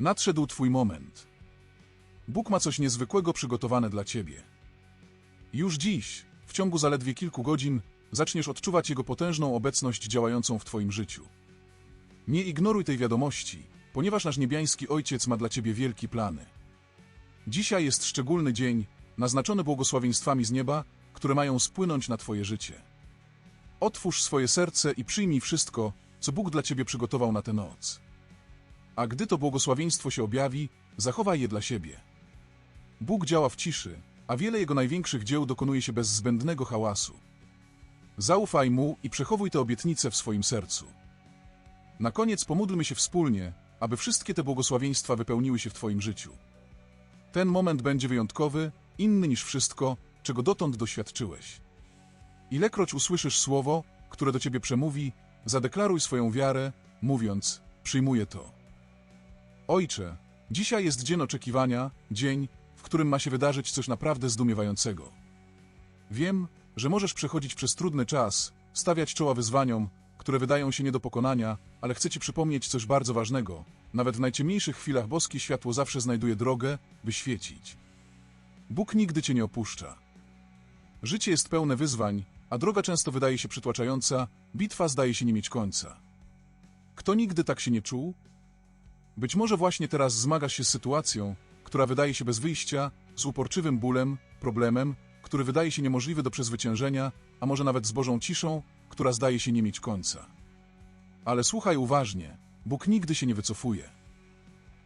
Nadszedł Twój moment. Bóg ma coś niezwykłego przygotowane dla Ciebie. Już dziś, w ciągu zaledwie kilku godzin, zaczniesz odczuwać Jego potężną obecność działającą w Twoim życiu. Nie ignoruj tej wiadomości, ponieważ nasz niebiański Ojciec ma dla Ciebie wielki plany. Dzisiaj jest szczególny dzień, naznaczony błogosławieństwami z nieba, które mają spłynąć na Twoje życie. Otwórz swoje serce i przyjmij wszystko, co Bóg dla Ciebie przygotował na tę noc. A gdy to błogosławieństwo się objawi, zachowaj je dla siebie. Bóg działa w ciszy, a wiele Jego największych dzieł dokonuje się bez zbędnego hałasu. Zaufaj Mu i przechowuj te obietnice w swoim sercu. Na koniec pomódlmy się wspólnie, aby wszystkie te błogosławieństwa wypełniły się w Twoim życiu. Ten moment będzie wyjątkowy, inny niż wszystko, czego dotąd doświadczyłeś. Ilekroć usłyszysz słowo, które do Ciebie przemówi, zadeklaruj swoją wiarę, mówiąc, przyjmuję to. Ojcze, dzisiaj jest dzień oczekiwania, dzień, w którym ma się wydarzyć coś naprawdę zdumiewającego. Wiem, że możesz przechodzić przez trudny czas, stawiać czoła wyzwaniom, które wydają się nie do pokonania, ale chcę Ci przypomnieć coś bardzo ważnego. Nawet w najciemniejszych chwilach boskie światło zawsze znajduje drogę, by świecić. Bóg nigdy Cię nie opuszcza. Życie jest pełne wyzwań, a droga często wydaje się przytłaczająca, bitwa zdaje się nie mieć końca. Kto nigdy tak się nie czuł? Być może właśnie teraz zmagasz się z sytuacją, która wydaje się bez wyjścia, z uporczywym bólem, problemem, który wydaje się niemożliwy do przezwyciężenia, a może nawet z Bożą ciszą, która zdaje się nie mieć końca. Ale słuchaj uważnie, Bóg nigdy się nie wycofuje.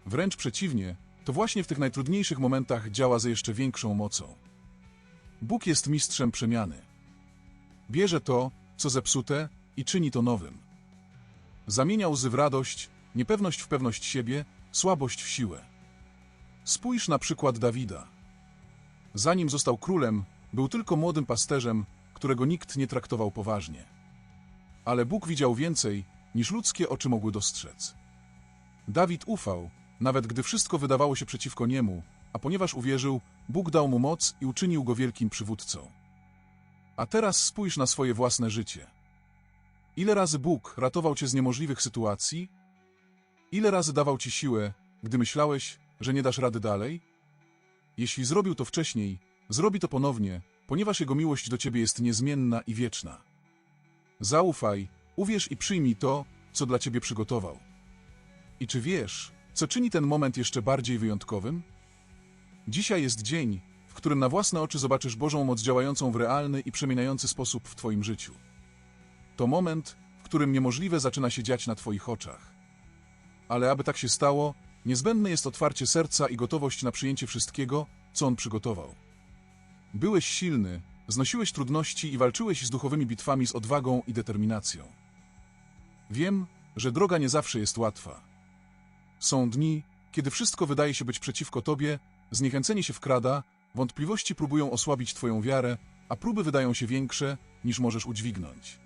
Wręcz przeciwnie, to właśnie w tych najtrudniejszych momentach działa ze jeszcze większą mocą. Bóg jest mistrzem przemiany. Bierze to, co zepsute, i czyni to nowym. Zamienia łzy w radość, niepewność w pewność siebie, słabość w siłę. Spójrz na przykład Dawida. Zanim został królem, był tylko młodym pasterzem, którego nikt nie traktował poważnie. Ale Bóg widział więcej, niż ludzkie oczy mogły dostrzec. Dawid ufał, nawet gdy wszystko wydawało się przeciwko niemu, a ponieważ uwierzył, Bóg dał mu moc i uczynił go wielkim przywódcą. A teraz spójrz na swoje własne życie. Ile razy Bóg ratował cię z niemożliwych sytuacji? Ile razy dawał ci siłę, gdy myślałeś, że nie dasz rady dalej? Jeśli zrobił to wcześniej, zrobi to ponownie, ponieważ Jego miłość do ciebie jest niezmienna i wieczna. Zaufaj, uwierz i przyjmij to, co dla ciebie przygotował. I czy wiesz, co czyni ten moment jeszcze bardziej wyjątkowym? Dzisiaj jest dzień, w którym na własne oczy zobaczysz Bożą moc działającą w realny i przemieniający sposób w Twoim życiu. To moment, w którym niemożliwe zaczyna się dziać na Twoich oczach. Ale aby tak się stało, niezbędne jest otwarcie serca i gotowość na przyjęcie wszystkiego, co On przygotował. Byłeś silny, znosiłeś trudności i walczyłeś z duchowymi bitwami z odwagą i determinacją. Wiem, że droga nie zawsze jest łatwa. Są dni, kiedy wszystko wydaje się być przeciwko Tobie, zniechęcenie się wkrada, wątpliwości próbują osłabić Twoją wiarę, a próby wydają się większe, niż możesz udźwignąć.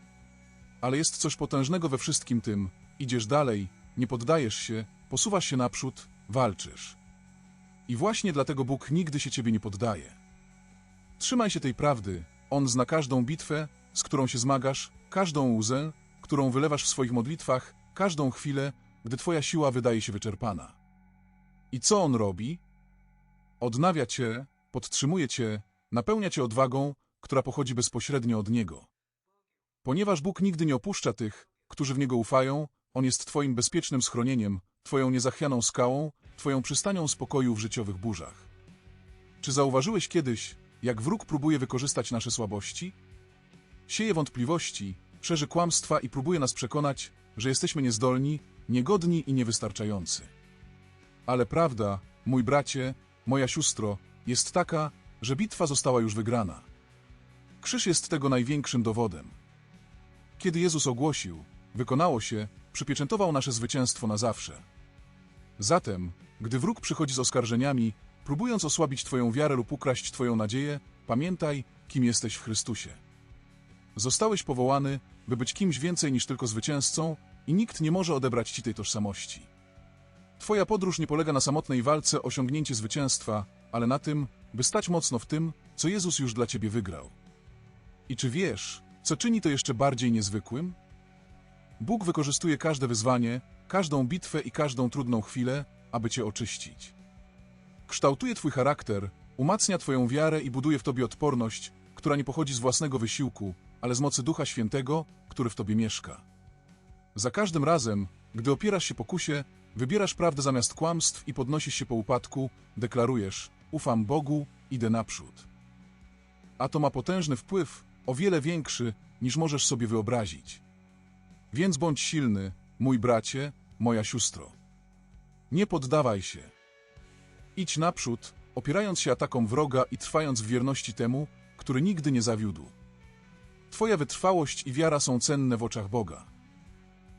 Ale jest coś potężnego we wszystkim tym, idziesz dalej, nie poddajesz się, posuwasz się naprzód, walczysz. I właśnie dlatego Bóg nigdy się Ciebie nie poddaje. Trzymaj się tej prawdy, On zna każdą bitwę, z którą się zmagasz, każdą łzę, którą wylewasz w swoich modlitwach, każdą chwilę, gdy Twoja siła wydaje się wyczerpana. I co On robi? Odnawia Cię, podtrzymuje Cię, napełnia Cię odwagą, która pochodzi bezpośrednio od Niego. Ponieważ Bóg nigdy nie opuszcza tych, którzy w Niego ufają, On jest Twoim bezpiecznym schronieniem, Twoją niezachwianą skałą, Twoją przystanią spokoju w życiowych burzach. Czy zauważyłeś kiedyś, jak wróg próbuje wykorzystać nasze słabości? Sieje wątpliwości, szerzy kłamstwa i próbuje nas przekonać, że jesteśmy niezdolni, niegodni i niewystarczający. Ale prawda, mój bracie, moja siostro, jest taka, że bitwa została już wygrana. Krzyż jest tego największym dowodem. Kiedy Jezus ogłosił, wykonało się, przypieczętował nasze zwycięstwo na zawsze. Zatem, gdy wróg przychodzi z oskarżeniami, próbując osłabić Twoją wiarę lub ukraść Twoją nadzieję, pamiętaj, kim jesteś w Chrystusie. Zostałeś powołany, by być kimś więcej niż tylko zwycięzcą i nikt nie może odebrać Ci tej tożsamości. Twoja podróż nie polega na samotnej walce o osiągnięcie zwycięstwa, ale na tym, by stać mocno w tym, co Jezus już dla Ciebie wygrał. I czy wiesz, co czyni to jeszcze bardziej niezwykłym? Bóg wykorzystuje każde wyzwanie, każdą bitwę i każdą trudną chwilę, aby cię oczyścić. Kształtuje twój charakter, umacnia twoją wiarę i buduje w tobie odporność, która nie pochodzi z własnego wysiłku, ale z mocy Ducha Świętego, który w tobie mieszka. Za każdym razem, gdy opierasz się pokusie, wybierasz prawdę zamiast kłamstw i podnosisz się po upadku, deklarujesz: Ufam Bogu, idę naprzód. A to ma potężny wpływ, o wiele większy, niż możesz sobie wyobrazić. Więc bądź silny, mój bracie, moja siostro. Nie poddawaj się. Idź naprzód, opierając się atakom wroga i trwając w wierności temu, który nigdy nie zawiódł. Twoja wytrwałość i wiara są cenne w oczach Boga.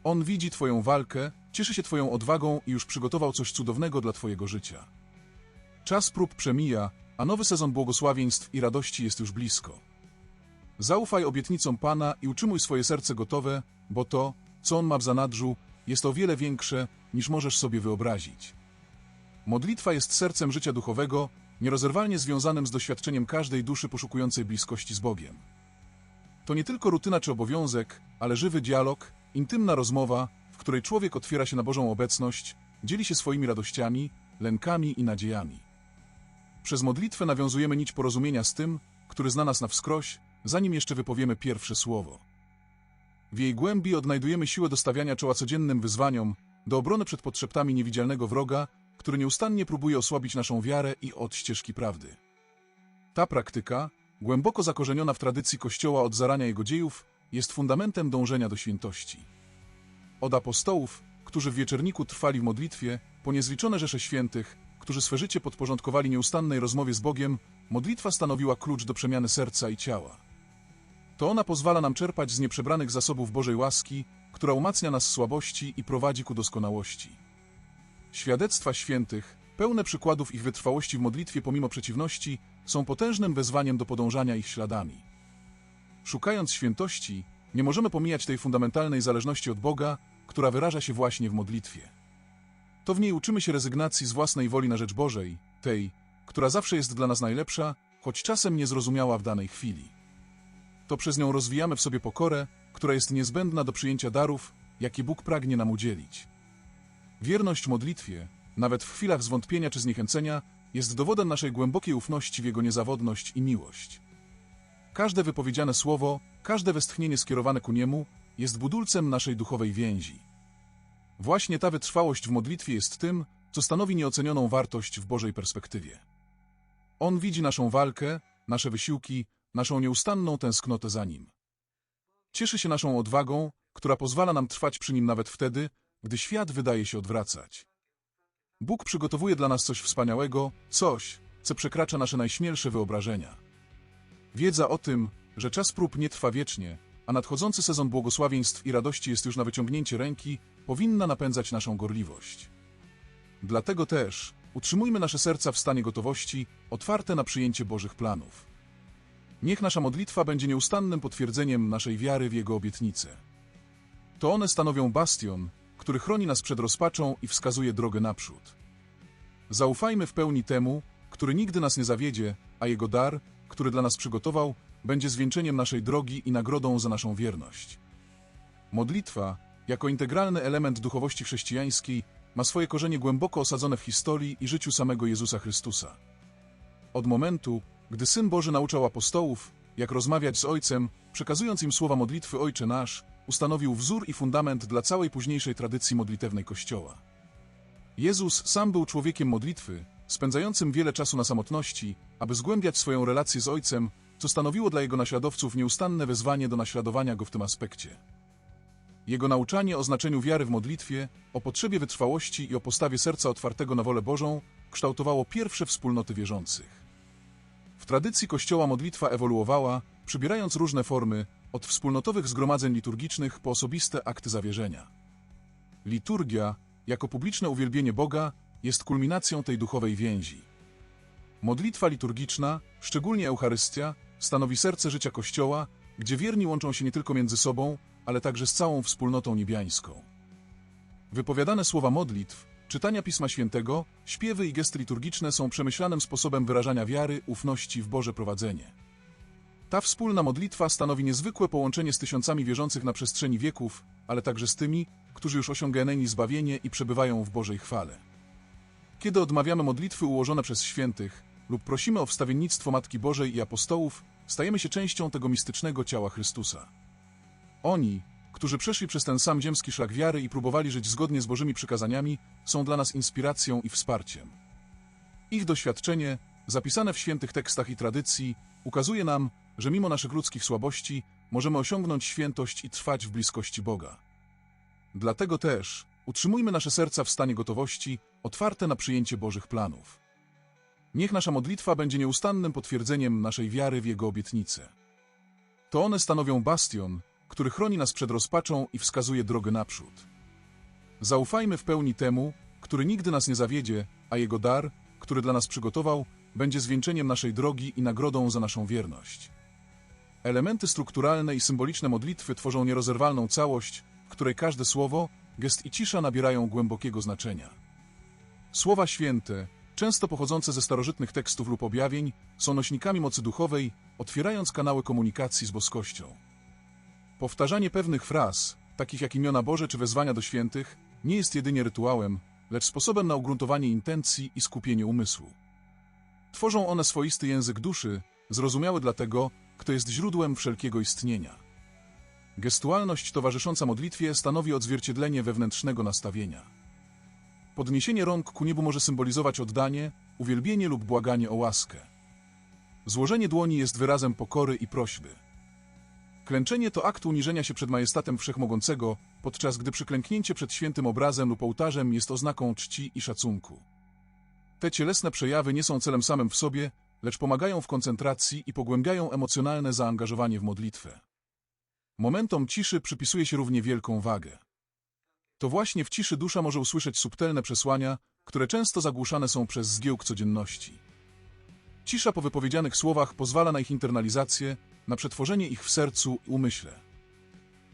On widzi Twoją walkę, cieszy się Twoją odwagą i już przygotował coś cudownego dla Twojego życia. Czas prób przemija, a nowy sezon błogosławieństw i radości jest już blisko. Zaufaj obietnicom Pana i utrzymuj swoje serce gotowe, bo to, co On ma w zanadrzu, jest o wiele większe, niż możesz sobie wyobrazić. Modlitwa jest sercem życia duchowego, nierozerwalnie związanym z doświadczeniem każdej duszy poszukującej bliskości z Bogiem. To nie tylko rutyna czy obowiązek, ale żywy dialog, intymna rozmowa, w której człowiek otwiera się na Bożą obecność, dzieli się swoimi radościami, lękami i nadziejami. Przez modlitwę nawiązujemy nić porozumienia z tym, który zna nas na wskroś, zanim jeszcze wypowiemy pierwsze słowo. W jej głębi odnajdujemy siłę do stawiania czoła codziennym wyzwaniom, do obrony przed podszeptami niewidzialnego wroga, który nieustannie próbuje osłabić naszą wiarę i od ścieżki prawdy. Ta praktyka, głęboko zakorzeniona w tradycji Kościoła od zarania jego dziejów, jest fundamentem dążenia do świętości. Od apostołów, którzy w wieczerniku trwali w modlitwie, po niezliczone rzesze świętych, którzy swe życie podporządkowali nieustannej rozmowie z Bogiem, modlitwa stanowiła klucz do przemiany serca i ciała. To ona pozwala nam czerpać z nieprzebranych zasobów Bożej łaski, która umacnia nas słabości i prowadzi ku doskonałości. Świadectwa świętych, pełne przykładów ich wytrwałości w modlitwie pomimo przeciwności, są potężnym wezwaniem do podążania ich śladami. Szukając świętości, nie możemy pomijać tej fundamentalnej zależności od Boga, która wyraża się właśnie w modlitwie. To w niej uczymy się rezygnacji z własnej woli na rzecz Bożej, tej, która zawsze jest dla nas najlepsza, choć czasem niezrozumiała w danej chwili. To przez nią rozwijamy w sobie pokorę, która jest niezbędna do przyjęcia darów, jakie Bóg pragnie nam udzielić. Wierność modlitwie, nawet w chwilach zwątpienia czy zniechęcenia, jest dowodem naszej głębokiej ufności w Jego niezawodność i miłość. Każde wypowiedziane słowo, każde westchnienie skierowane ku Niemu jest budulcem naszej duchowej więzi. Właśnie ta wytrwałość w modlitwie jest tym, co stanowi nieocenioną wartość w Bożej perspektywie. On widzi naszą walkę, nasze wysiłki, naszą nieustanną tęsknotę za Nim. Cieszy się naszą odwagą, która pozwala nam trwać przy Nim nawet wtedy, gdy świat wydaje się odwracać. Bóg przygotowuje dla nas coś wspaniałego, coś, co przekracza nasze najśmielsze wyobrażenia. Wiedza o tym, że czas prób nie trwa wiecznie, a nadchodzący sezon błogosławieństw i radości jest już na wyciągnięcie ręki, powinna napędzać naszą gorliwość. Dlatego też utrzymujmy nasze serca w stanie gotowości, otwarte na przyjęcie Bożych planów. Niech nasza modlitwa będzie nieustannym potwierdzeniem naszej wiary w Jego obietnice. To one stanowią bastion, który chroni nas przed rozpaczą i wskazuje drogę naprzód. Zaufajmy w pełni temu, który nigdy nas nie zawiedzie, a Jego dar, który dla nas przygotował, będzie zwieńczeniem naszej drogi i nagrodą za naszą wierność. Modlitwa, jako integralny element duchowości chrześcijańskiej, ma swoje korzenie głęboko osadzone w historii i życiu samego Jezusa Chrystusa. Od momentu, gdy Syn Boży nauczał apostołów, jak rozmawiać z Ojcem, przekazując im słowa modlitwy Ojcze Nasz, ustanowił wzór i fundament dla całej późniejszej tradycji modlitewnej Kościoła. Jezus sam był człowiekiem modlitwy, spędzającym wiele czasu na samotności, aby zgłębiać swoją relację z Ojcem, co stanowiło dla jego naśladowców nieustanne wezwanie do naśladowania go w tym aspekcie. Jego nauczanie o znaczeniu wiary w modlitwie, o potrzebie wytrwałości i o postawie serca otwartego na wolę Bożą kształtowało pierwsze wspólnoty wierzących. W tradycji Kościoła modlitwa ewoluowała, przybierając różne formy, od wspólnotowych zgromadzeń liturgicznych po osobiste akty zawierzenia. Liturgia, jako publiczne uwielbienie Boga, jest kulminacją tej duchowej więzi. Modlitwa liturgiczna, szczególnie Eucharystia, stanowi serce życia Kościoła, gdzie wierni łączą się nie tylko między sobą, ale także z całą wspólnotą niebiańską. Wypowiadane słowa modlitw, czytania Pisma Świętego, śpiewy i gesty liturgiczne są przemyślanym sposobem wyrażania wiary, ufności w Boże prowadzenie. Ta wspólna modlitwa stanowi niezwykłe połączenie z tysiącami wierzących na przestrzeni wieków, ale także z tymi, którzy już osiągnęli zbawienie i przebywają w Bożej chwale. Kiedy odmawiamy modlitwy ułożone przez świętych lub prosimy o wstawiennictwo Matki Bożej i apostołów, stajemy się częścią tego mistycznego ciała Chrystusa. Oni, którzy przeszli przez ten sam ziemski szlak wiary i próbowali żyć zgodnie z Bożymi przykazaniami, są dla nas inspiracją i wsparciem. Ich doświadczenie, zapisane w świętych tekstach i tradycji, ukazuje nam, że mimo naszych ludzkich słabości możemy osiągnąć świętość i trwać w bliskości Boga. Dlatego też utrzymujmy nasze serca w stanie gotowości, otwarte na przyjęcie Bożych planów. Niech nasza modlitwa będzie nieustannym potwierdzeniem naszej wiary w Jego obietnice. To one stanowią bastion, który chroni nas przed rozpaczą i wskazuje drogę naprzód. Zaufajmy w pełni temu, który nigdy nas nie zawiedzie, a Jego dar, który dla nas przygotował, będzie zwieńczeniem naszej drogi i nagrodą za naszą wierność. Elementy strukturalne i symboliczne modlitwy tworzą nierozerwalną całość, w której każde słowo, gest i cisza nabierają głębokiego znaczenia. Słowa święte, często pochodzące ze starożytnych tekstów lub objawień, są nośnikami mocy duchowej, otwierając kanały komunikacji z boskością. Powtarzanie pewnych fraz, takich jak imiona Boże czy wezwania do świętych, nie jest jedynie rytuałem, lecz sposobem na ugruntowanie intencji i skupienie umysłu. Tworzą one swoisty język duszy, zrozumiały dla tego, kto jest źródłem wszelkiego istnienia. Gestualność towarzysząca modlitwie stanowi odzwierciedlenie wewnętrznego nastawienia. Podniesienie rąk ku niebu może symbolizować oddanie, uwielbienie lub błaganie o łaskę. Złożenie dłoni jest wyrazem pokory i prośby. Klęczenie to akt uniżenia się przed majestatem wszechmogącego, podczas gdy przyklęknięcie przed świętym obrazem lub ołtarzem jest oznaką czci i szacunku. Te cielesne przejawy nie są celem samym w sobie, lecz pomagają w koncentracji i pogłębiają emocjonalne zaangażowanie w modlitwę. Momentom ciszy przypisuje się równie wielką wagę. To właśnie w ciszy dusza może usłyszeć subtelne przesłania, które często zagłuszane są przez zgiełk codzienności. Cisza po wypowiedzianych słowach pozwala na ich internalizację, na przetworzenie ich w sercu i umyśle.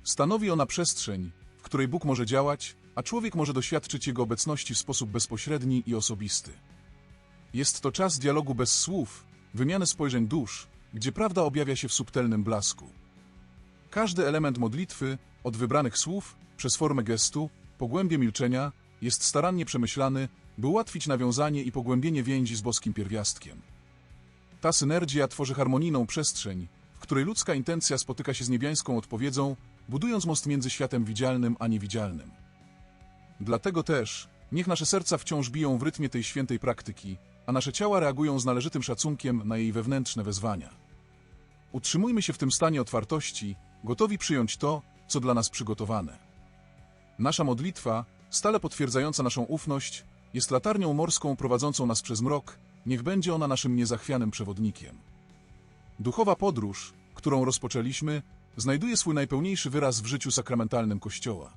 Stanowi ona przestrzeń, w której Bóg może działać, a człowiek może doświadczyć Jego obecności w sposób bezpośredni i osobisty. Jest to czas dialogu bez słów, wymiany spojrzeń dusz, gdzie prawda objawia się w subtelnym blasku. Każdy element modlitwy, od wybranych słów, przez formę gestu, po głębie milczenia, jest starannie przemyślany, by ułatwić nawiązanie i pogłębienie więzi z boskim pierwiastkiem. Ta synergia tworzy harmonijną przestrzeń, w której ludzka intencja spotyka się z niebiańską odpowiedzią, budując most między światem widzialnym a niewidzialnym. Dlatego też, niech nasze serca wciąż biją w rytmie tej świętej praktyki, a nasze ciała reagują z należytym szacunkiem na jej wewnętrzne wezwania. Utrzymujmy się w tym stanie otwartości, gotowi przyjąć to, co dla nas przygotowane. Nasza modlitwa, stale potwierdzająca naszą ufność, jest latarnią morską prowadzącą nas przez mrok, niech będzie ona naszym niezachwianym przewodnikiem. Duchowa podróż, którą rozpoczęliśmy, znajduje swój najpełniejszy wyraz w życiu sakramentalnym Kościoła.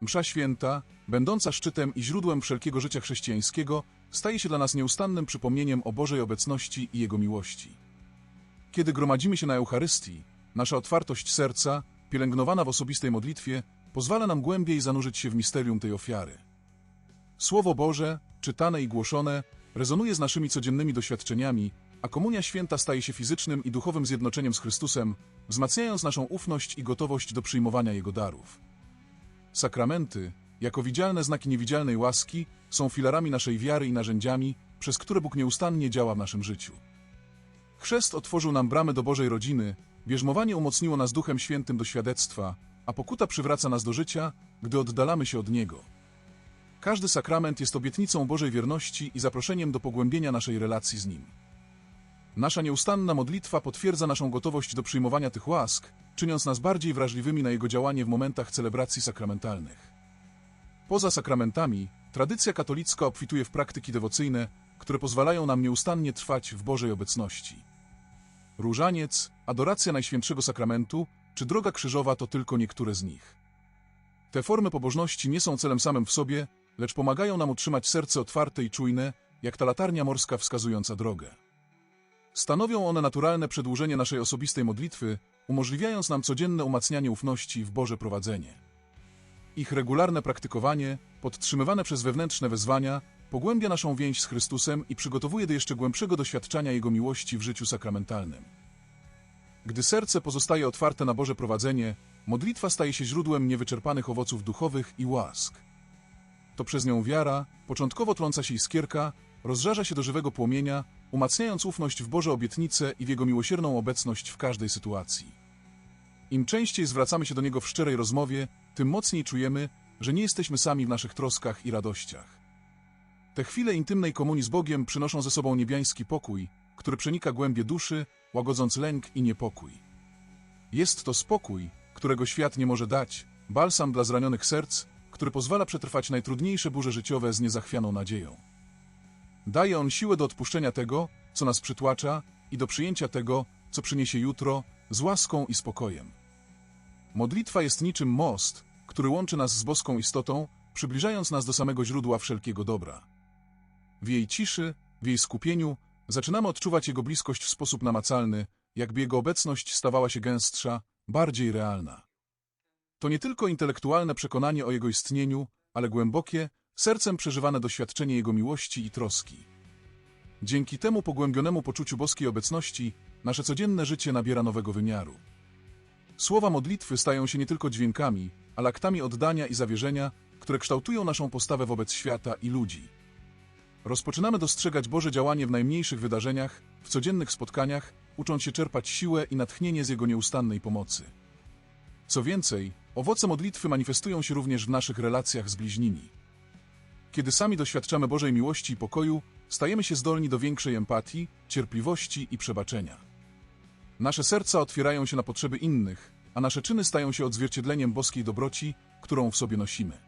Msza święta, będąca szczytem i źródłem wszelkiego życia chrześcijańskiego, staje się dla nas nieustannym przypomnieniem o Bożej obecności i Jego miłości. Kiedy gromadzimy się na Eucharystii, nasza otwartość serca, pielęgnowana w osobistej modlitwie, pozwala nam głębiej zanurzyć się w misterium tej ofiary. Słowo Boże, czytane i głoszone, rezonuje z naszymi codziennymi doświadczeniami, a Komunia Święta staje się fizycznym i duchowym zjednoczeniem z Chrystusem, wzmacniając naszą ufność i gotowość do przyjmowania Jego darów. Sakramenty, jako widzialne znaki niewidzialnej łaski, są filarami naszej wiary i narzędziami, przez które Bóg nieustannie działa w naszym życiu. Chrzest otworzył nam bramy do Bożej rodziny, bierzmowanie umocniło nas Duchem Świętym do świadectwa, a pokuta przywraca nas do życia, gdy oddalamy się od Niego. Każdy sakrament jest obietnicą Bożej wierności i zaproszeniem do pogłębienia naszej relacji z Nim. Nasza nieustanna modlitwa potwierdza naszą gotowość do przyjmowania tych łask, czyniąc nas bardziej wrażliwymi na Jego działanie w momentach celebracji sakramentalnych. Poza sakramentami, tradycja katolicka obfituje w praktyki dewocyjne, które pozwalają nam nieustannie trwać w Bożej obecności. Różaniec, adoracja Najświętszego Sakramentu czy droga krzyżowa to tylko niektóre z nich. Te formy pobożności nie są celem samym w sobie, lecz pomagają nam utrzymać serce otwarte i czujne, jak ta latarnia morska wskazująca drogę. Stanowią one naturalne przedłużenie naszej osobistej modlitwy, umożliwiając nam codzienne umacnianie ufności w Boże prowadzenie. Ich regularne praktykowanie, podtrzymywane przez wewnętrzne wezwania, pogłębia naszą więź z Chrystusem i przygotowuje do jeszcze głębszego doświadczenia Jego miłości w życiu sakramentalnym. Gdy serce pozostaje otwarte na Boże prowadzenie, modlitwa staje się źródłem niewyczerpanych owoców duchowych i łask. To przez nią wiara, początkowo trąca się iskierka, rozżarza się do żywego płomienia, umacniając ufność w Boże obietnice i w Jego miłosierną obecność w każdej sytuacji. Im częściej zwracamy się do Niego w szczerej rozmowie, tym mocniej czujemy, że nie jesteśmy sami w naszych troskach i radościach. Te chwile intymnej komunii z Bogiem przynoszą ze sobą niebiański pokój, który przenika głębie duszy, łagodząc lęk i niepokój. Jest to spokój, którego świat nie może dać, balsam dla zranionych serc, który pozwala przetrwać najtrudniejsze burze życiowe z niezachwianą nadzieją. Daje on siłę do odpuszczenia tego, co nas przytłacza i do przyjęcia tego, co przyniesie jutro, z łaską i spokojem. Modlitwa jest niczym most, który łączy nas z boską istotą, przybliżając nas do samego źródła wszelkiego dobra. W jej ciszy, w jej skupieniu, zaczynamy odczuwać Jego bliskość w sposób namacalny, jakby Jego obecność stawała się gęstsza, bardziej realna. To nie tylko intelektualne przekonanie o Jego istnieniu, ale głębokie, sercem przeżywane doświadczenie Jego miłości i troski. Dzięki temu pogłębionemu poczuciu boskiej obecności, nasze codzienne życie nabiera nowego wymiaru. Słowa modlitwy stają się nie tylko dźwiękami, ale aktami oddania i zawierzenia, które kształtują naszą postawę wobec świata i ludzi. Rozpoczynamy dostrzegać Boże działanie w najmniejszych wydarzeniach, w codziennych spotkaniach, ucząc się czerpać siłę i natchnienie z Jego nieustannej pomocy. Co więcej, owoce modlitwy manifestują się również w naszych relacjach z bliźnimi. Kiedy sami doświadczamy Bożej miłości i pokoju, stajemy się zdolni do większej empatii, cierpliwości i przebaczenia. Nasze serca otwierają się na potrzeby innych, a nasze czyny stają się odzwierciedleniem boskiej dobroci, którą w sobie nosimy.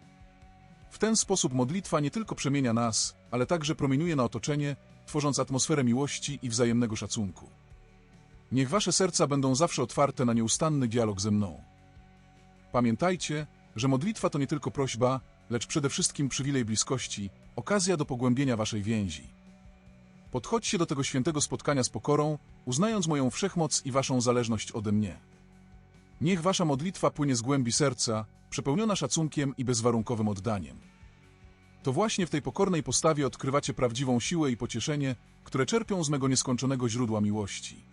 W ten sposób modlitwa nie tylko przemienia nas, ale także promieniuje na otoczenie, tworząc atmosferę miłości i wzajemnego szacunku. Niech wasze serca będą zawsze otwarte na nieustanny dialog ze mną. Pamiętajcie, że modlitwa to nie tylko prośba, lecz przede wszystkim przywilej bliskości, okazja do pogłębienia waszej więzi. Podchodźcie do tego świętego spotkania z pokorą, uznając moją wszechmoc i waszą zależność ode mnie. Niech wasza modlitwa płynie z głębi serca, przepełniona szacunkiem i bezwarunkowym oddaniem. To właśnie w tej pokornej postawie odkrywacie prawdziwą siłę i pocieszenie, które czerpią z mego nieskończonego źródła miłości.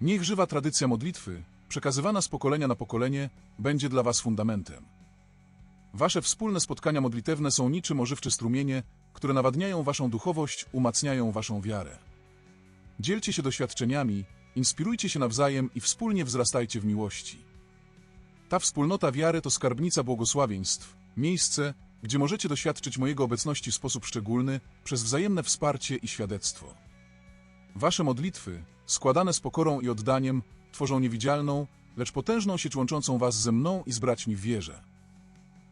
Niech żywa tradycja modlitwy, przekazywana z pokolenia na pokolenie, będzie dla was fundamentem. Wasze wspólne spotkania modlitewne są niczym ożywcze strumienie, które nawadniają waszą duchowość, umacniają waszą wiarę. Dzielcie się doświadczeniami, inspirujcie się nawzajem i wspólnie wzrastajcie w miłości. Ta wspólnota wiary to skarbnica błogosławieństw, miejsce, gdzie możecie doświadczyć mojego obecności w sposób szczególny przez wzajemne wsparcie i świadectwo. Wasze modlitwy, składane z pokorą i oddaniem, tworzą niewidzialną, lecz potężną sieć łączącą was ze mną i z braćmi w wierze.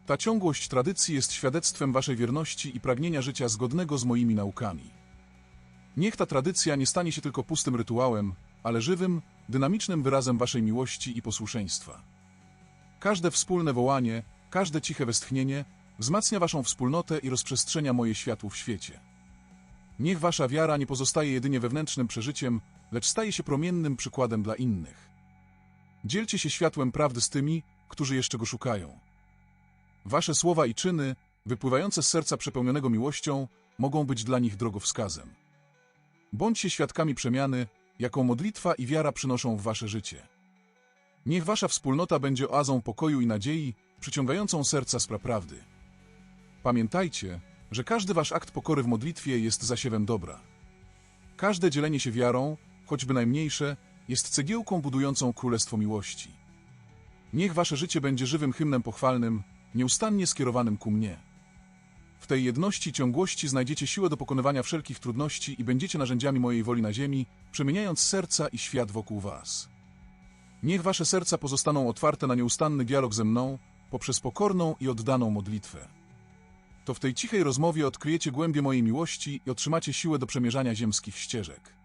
Ta ciągłość tradycji jest świadectwem waszej wierności i pragnienia życia zgodnego z moimi naukami. Niech ta tradycja nie stanie się tylko pustym rytuałem, ale żywym, dynamicznym wyrazem waszej miłości i posłuszeństwa. Każde wspólne wołanie, każde ciche westchnienie wzmacnia waszą wspólnotę i rozprzestrzenia moje światło w świecie. Niech wasza wiara nie pozostaje jedynie wewnętrznym przeżyciem, lecz staje się promiennym przykładem dla innych. Dzielcie się światłem prawdy z tymi, którzy jeszcze go szukają. Wasze słowa i czyny, wypływające z serca przepełnionego miłością, mogą być dla nich drogowskazem. Bądźcie świadkami przemiany, jaką modlitwa i wiara przynoszą w wasze życie. Niech wasza wspólnota będzie oazą pokoju i nadziei, przyciągającą serca z prawdy. Pamiętajcie, że każdy wasz akt pokory w modlitwie jest zasiewem dobra. Każde dzielenie się wiarą, choćby najmniejsze, jest cegiełką budującą królestwo miłości. Niech wasze życie będzie żywym hymnem pochwalnym, nieustannie skierowanym ku mnie. W tej jedności ciągłości znajdziecie siłę do pokonywania wszelkich trudności i będziecie narzędziami mojej woli na ziemi, przemieniając serca i świat wokół was. Niech wasze serca pozostaną otwarte na nieustanny dialog ze mną poprzez pokorną i oddaną modlitwę. To w tej cichej rozmowie odkryjecie głębie mojej miłości i otrzymacie siłę do przemierzania ziemskich ścieżek.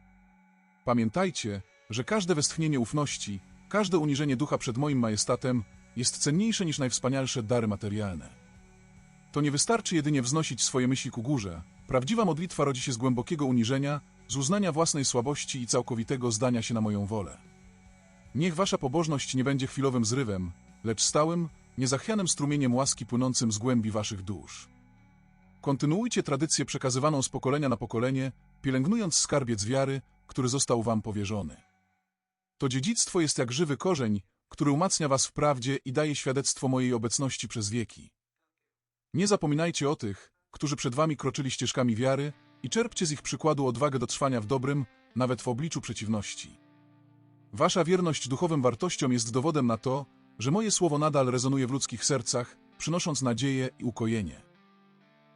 Pamiętajcie, że każde westchnienie ufności, każde uniżenie ducha przed moim majestatem jest cenniejsze niż najwspanialsze dary materialne. To nie wystarczy jedynie wznosić swoje myśli ku górze. Prawdziwa modlitwa rodzi się z głębokiego uniżenia, z uznania własnej słabości i całkowitego zdania się na moją wolę. Niech wasza pobożność nie będzie chwilowym zrywem, lecz stałym, niezachwianym strumieniem łaski płynącym z głębi waszych dusz. Kontynuujcie tradycję przekazywaną z pokolenia na pokolenie, pielęgnując skarbiec wiary, który został wam powierzony. To dziedzictwo jest jak żywy korzeń, który umacnia was w prawdzie i daje świadectwo mojej obecności przez wieki. Nie zapominajcie o tych, którzy przed wami kroczyli ścieżkami wiary i czerpcie z ich przykładu odwagę do trwania w dobrym, nawet w obliczu przeciwności. Wasza wierność duchowym wartościom jest dowodem na to, że moje słowo nadal rezonuje w ludzkich sercach, przynosząc nadzieję i ukojenie.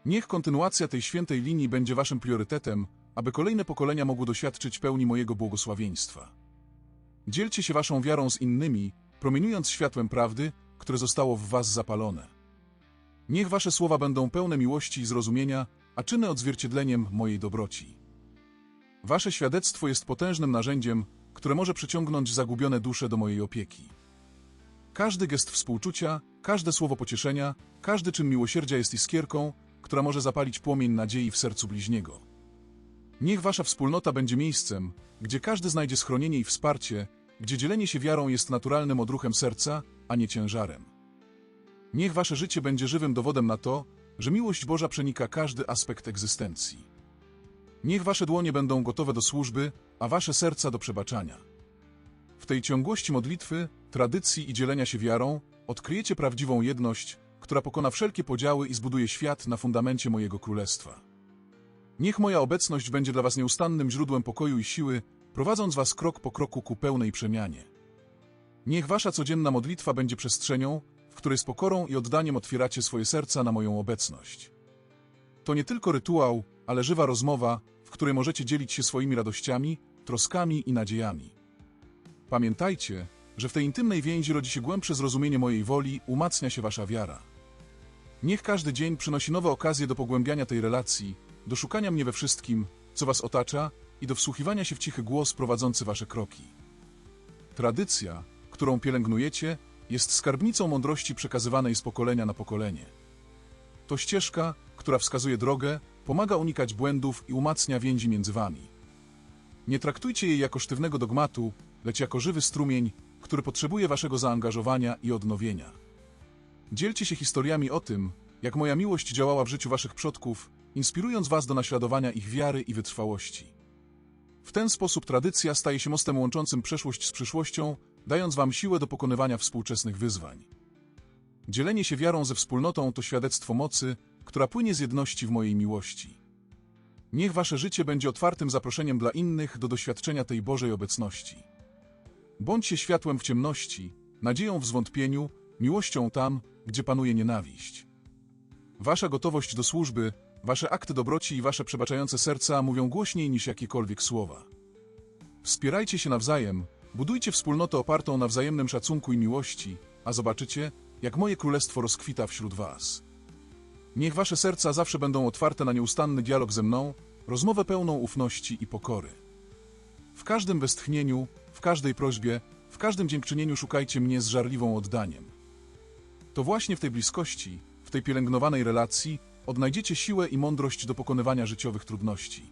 Niech kontynuacja tej świętej linii będzie waszym priorytetem, aby kolejne pokolenia mogły doświadczyć pełni mojego błogosławieństwa. Dzielcie się waszą wiarą z innymi, promieniując światłem prawdy, które zostało w was zapalone. Niech wasze słowa będą pełne miłości i zrozumienia, a czyny odzwierciedleniem mojej dobroci. Wasze świadectwo jest potężnym narzędziem, które może przyciągnąć zagubione dusze do mojej opieki. Każdy gest współczucia, każde słowo pocieszenia, każdy czyn miłosierdzia jest iskierką, która może zapalić płomień nadziei w sercu bliźniego. Niech wasza wspólnota będzie miejscem, gdzie każdy znajdzie schronienie i wsparcie, gdzie dzielenie się wiarą jest naturalnym odruchem serca, a nie ciężarem. Niech wasze życie będzie żywym dowodem na to, że miłość Boża przenika każdy aspekt egzystencji. Niech wasze dłonie będą gotowe do służby, a wasze serca do przebaczania. W tej ciągłości modlitwy, tradycji i dzielenia się wiarą odkryjecie prawdziwą jedność, która pokona wszelkie podziały i zbuduje świat na fundamencie mojego królestwa. Niech moja obecność będzie dla was nieustannym źródłem pokoju i siły, prowadząc was krok po kroku ku pełnej przemianie. Niech wasza codzienna modlitwa będzie przestrzenią, w której z pokorą i oddaniem otwieracie swoje serca na moją obecność. To nie tylko rytuał, ale żywa rozmowa, w której możecie dzielić się swoimi radościami, troskami i nadziejami. Pamiętajcie, że w tej intymnej więzi rodzi się głębsze zrozumienie mojej woli, umacnia się wasza wiara. Niech każdy dzień przynosi nowe okazje do pogłębiania tej relacji, do szukania mnie we wszystkim, co was otacza i do wsłuchiwania się w cichy głos prowadzący wasze kroki. Tradycja, którą pielęgnujecie, jest skarbnicą mądrości przekazywanej z pokolenia na pokolenie. To ścieżka, która wskazuje drogę, pomaga unikać błędów i umacnia więzi między wami. Nie traktujcie jej jako sztywnego dogmatu, lecz jako żywy strumień, który potrzebuje waszego zaangażowania i odnowienia. Dzielcie się historiami o tym, jak moja miłość działała w życiu waszych przodków, inspirując was do naśladowania ich wiary i wytrwałości. W ten sposób tradycja staje się mostem łączącym przeszłość z przyszłością, dając wam siłę do pokonywania współczesnych wyzwań. Dzielenie się wiarą ze wspólnotą to świadectwo mocy, która płynie z jedności w mojej miłości. Niech wasze życie będzie otwartym zaproszeniem dla innych do doświadczenia tej Bożej obecności. Bądźcie światłem w ciemności, nadzieją w zwątpieniu, miłością tam, gdzie panuje nienawiść. Wasza gotowość do służby, wasze akty dobroci i wasze przebaczające serca mówią głośniej niż jakiekolwiek słowa. Wspierajcie się nawzajem, budujcie wspólnotę opartą na wzajemnym szacunku i miłości, a zobaczycie, jak moje królestwo rozkwita wśród was. Niech wasze serca zawsze będą otwarte na nieustanny dialog ze mną, rozmowę pełną ufności i pokory. W każdym westchnieniu, w każdej prośbie, w każdym dziękczynieniu szukajcie mnie z żarliwą oddaniem. To właśnie w tej bliskości, w tej pielęgnowanej relacji, odnajdziecie siłę i mądrość do pokonywania życiowych trudności.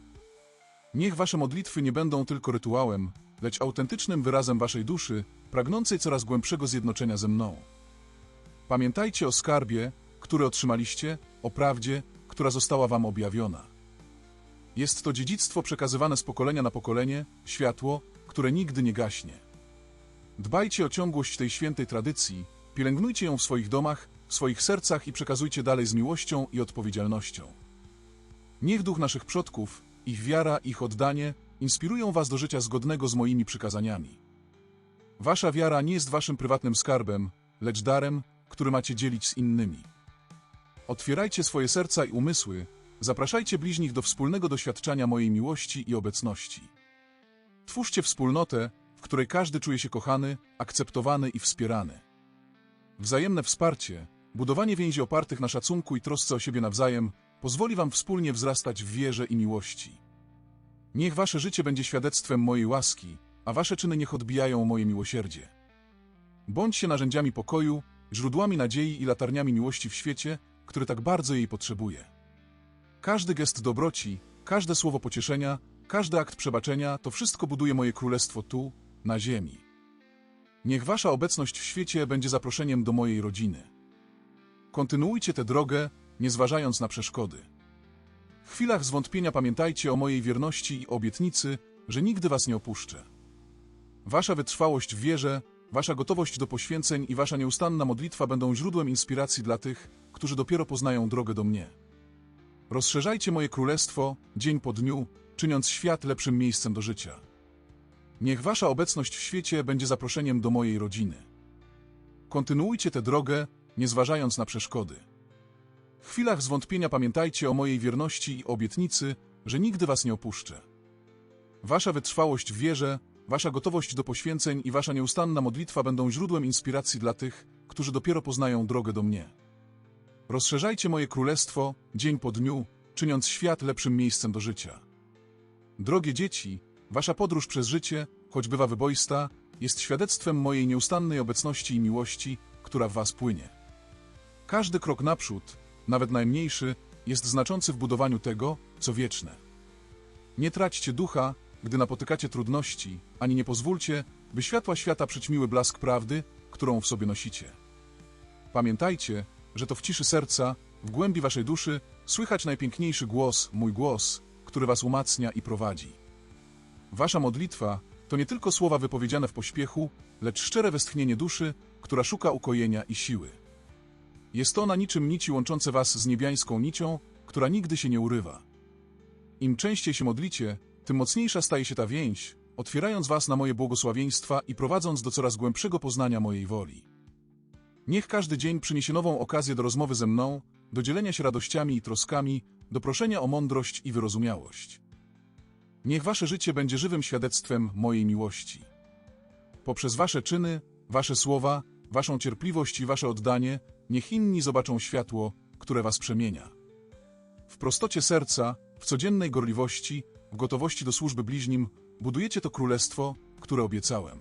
Niech wasze modlitwy nie będą tylko rytuałem, lecz autentycznym wyrazem waszej duszy, pragnącej coraz głębszego zjednoczenia ze mną. Pamiętajcie o skarbie, który otrzymaliście, o prawdzie, która została wam objawiona. Jest to dziedzictwo przekazywane z pokolenia na pokolenie, światło, które nigdy nie gaśnie. Dbajcie o ciągłość tej świętej tradycji, pielęgnujcie ją w swoich domach, w swoich sercach i przekazujcie dalej z miłością i odpowiedzialnością. Niech duch naszych przodków, ich wiara, ich oddanie inspirują was do życia zgodnego z moimi przykazaniami. Wasza wiara nie jest waszym prywatnym skarbem, lecz darem, który macie dzielić z innymi. Otwierajcie swoje serca i umysły, zapraszajcie bliźnich do wspólnego doświadczenia mojej miłości i obecności. Twórzcie wspólnotę, w której każdy czuje się kochany, akceptowany i wspierany. Wzajemne wsparcie, budowanie więzi opartych na szacunku i trosce o siebie nawzajem pozwoli wam wspólnie wzrastać w wierze i miłości. Niech wasze życie będzie świadectwem mojej łaski, a wasze czyny niech odbijają moje miłosierdzie. Bądźcie narzędziami pokoju, źródłami nadziei i latarniami miłości w świecie, który tak bardzo jej potrzebuje. Każdy gest dobroci, każde słowo pocieszenia, każdy akt przebaczenia to wszystko buduje moje królestwo tu, na ziemi. Niech wasza obecność w świecie będzie zaproszeniem do mojej rodziny. Kontynuujcie tę drogę, nie zważając na przeszkody. W chwilach zwątpienia pamiętajcie o mojej wierności i obietnicy, że nigdy was nie opuszczę. Wasza wytrwałość w wierze, wasza gotowość do poświęceń i wasza nieustanna modlitwa będą źródłem inspiracji dla tych, którzy dopiero poznają drogę do mnie. Rozszerzajcie moje królestwo dzień po dniu, czyniąc świat lepszym miejscem do życia. Niech wasza obecność w świecie będzie zaproszeniem do mojej rodziny. Kontynuujcie tę drogę, nie zważając na przeszkody. W chwilach zwątpienia pamiętajcie o mojej wierności i obietnicy, że nigdy was nie opuszczę. Wasza wytrwałość w wierze, wasza gotowość do poświęceń i wasza nieustanna modlitwa będą źródłem inspiracji dla tych, którzy dopiero poznają drogę do mnie. Rozszerzajcie moje królestwo dzień po dniu, czyniąc świat lepszym miejscem do życia. Drogie dzieci, wasza podróż przez życie, choć bywa wyboista, jest świadectwem mojej nieustannej obecności i miłości, która w was płynie. Każdy krok naprzód, nawet najmniejszy, jest znaczący w budowaniu tego, co wieczne. Nie traćcie ducha, gdy napotykacie trudności, ani nie pozwólcie, by światła świata przyćmiły blask prawdy, którą w sobie nosicie. Pamiętajcie, że to w ciszy serca, w głębi waszej duszy, słychać najpiękniejszy głos, mój głos, który was umacnia i prowadzi. Wasza modlitwa to nie tylko słowa wypowiedziane w pośpiechu, lecz szczere westchnienie duszy, która szuka ukojenia i siły. Jest ona niczym nici łączące was z niebiańską nicią, która nigdy się nie urywa. Im częściej się modlicie, tym mocniejsza staje się ta więź, otwierając was na moje błogosławieństwa i prowadząc do coraz głębszego poznania mojej woli. Niech każdy dzień przyniesie nową okazję do rozmowy ze mną, do dzielenia się radościami i troskami, do proszenia o mądrość i wyrozumiałość. Niech wasze życie będzie żywym świadectwem mojej miłości. Poprzez wasze czyny, wasze słowa, waszą cierpliwość i wasze oddanie, niech inni zobaczą światło, które was przemienia. W prostocie serca, w codziennej gorliwości, w gotowości do służby bliźnim, budujecie to królestwo, które obiecałem.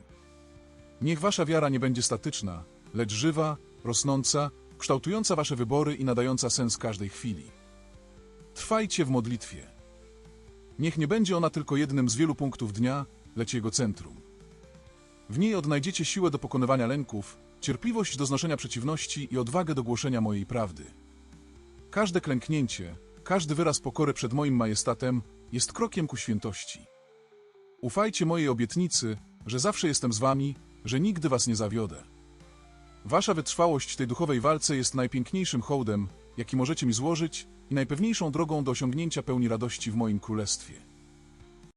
Niech wasza wiara nie będzie statyczna, lecz żywa, rosnąca, kształtująca wasze wybory i nadająca sens każdej chwili. Trwajcie w modlitwie. Niech nie będzie ona tylko jednym z wielu punktów dnia, lecz jego centrum. W niej odnajdziecie siłę do pokonywania lęków, cierpliwość do znoszenia przeciwności i odwagę do głoszenia mojej prawdy. Każde klęknięcie, każdy wyraz pokory przed moim majestatem jest krokiem ku świętości. Ufajcie mojej obietnicy, że zawsze jestem z wami, że nigdy was nie zawiodę. Wasza wytrwałość w tej duchowej walce jest najpiękniejszym hołdem, jaki możecie mi złożyć i najpewniejszą drogą do osiągnięcia pełni radości w moim królestwie.